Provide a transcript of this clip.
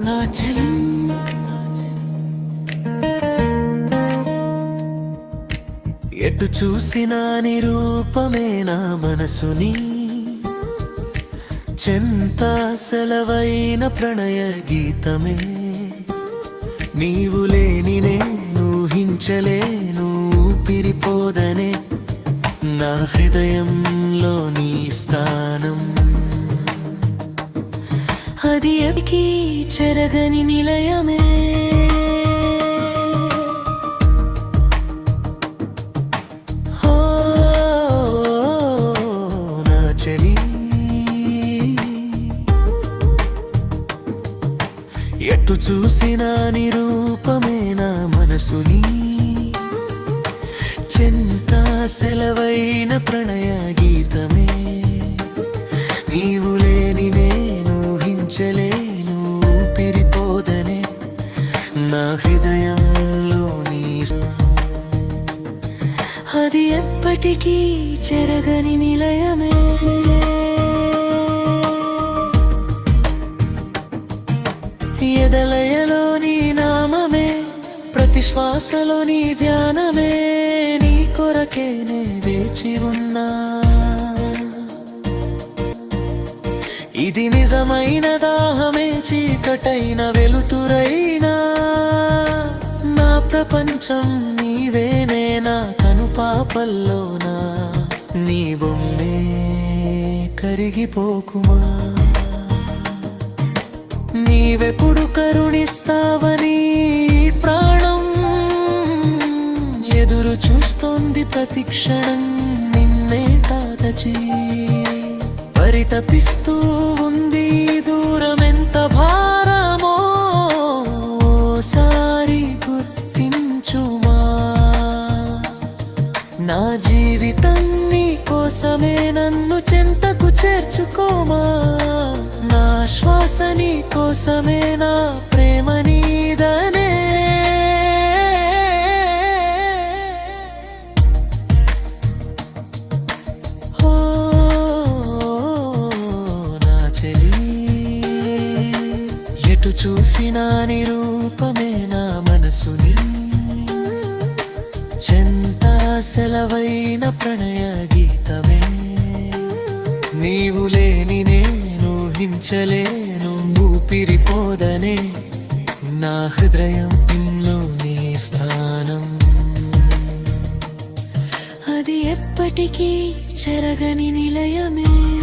నా చెలి. ఎటు చూసినా నిరూపమే నా మనసుని. చెంత సెలవైన ప్రణయ గీతమే. నీవు లేని నేను ఊహించలేను ఊపిరిపోదనే నా హృదయంలో నీ స్థానం. అది ఎదికి చెరగని నిలయమే. ఎటు చూసినా నిరూపమే నా మనసుని. చింత సెలవైన ప్రణయ గీతమే. నా హృదయంలో నీ అది ఎప్పటికీ చెరగని నిలయమే. ఎదలయలో నీ నామమే ప్రతి శ్వాసలో నీ ధ్యానమే నీ కొరకే నే వేచి ఉన్నా. ఇది నిజమైన దాహమే చీకటైన వెలుతురైన ప్రపంచం నీవేనే నా కనుపాపల్లోనా నీ బొమ్మే కరిగిపోకుమా? నీవెప్పుడు కరుణిస్తావని ప్రాణం ఎదురు చూస్తోంది ప్రతిక్షణం నిన్నే తాతచి. పరితపిస్తూ నా జీవితం నీ కోసమే నన్ను చెంతకు చేర్చుకోమా? నా శ్వాస నీ కోసమే నా ప్రేమ నీదనే? నా చెలి ఎటు చూసినా నిరూపమే నా మనసుని. చెంత సెలవైన ప్రణయ గీతమే. నీవు లేని నేను హించలేను ఊపిరిపోదనే. నా హృదయం హృదయంలో నీ స్థానం. అది ఎప్పటికీ చెరగని నిలయమే.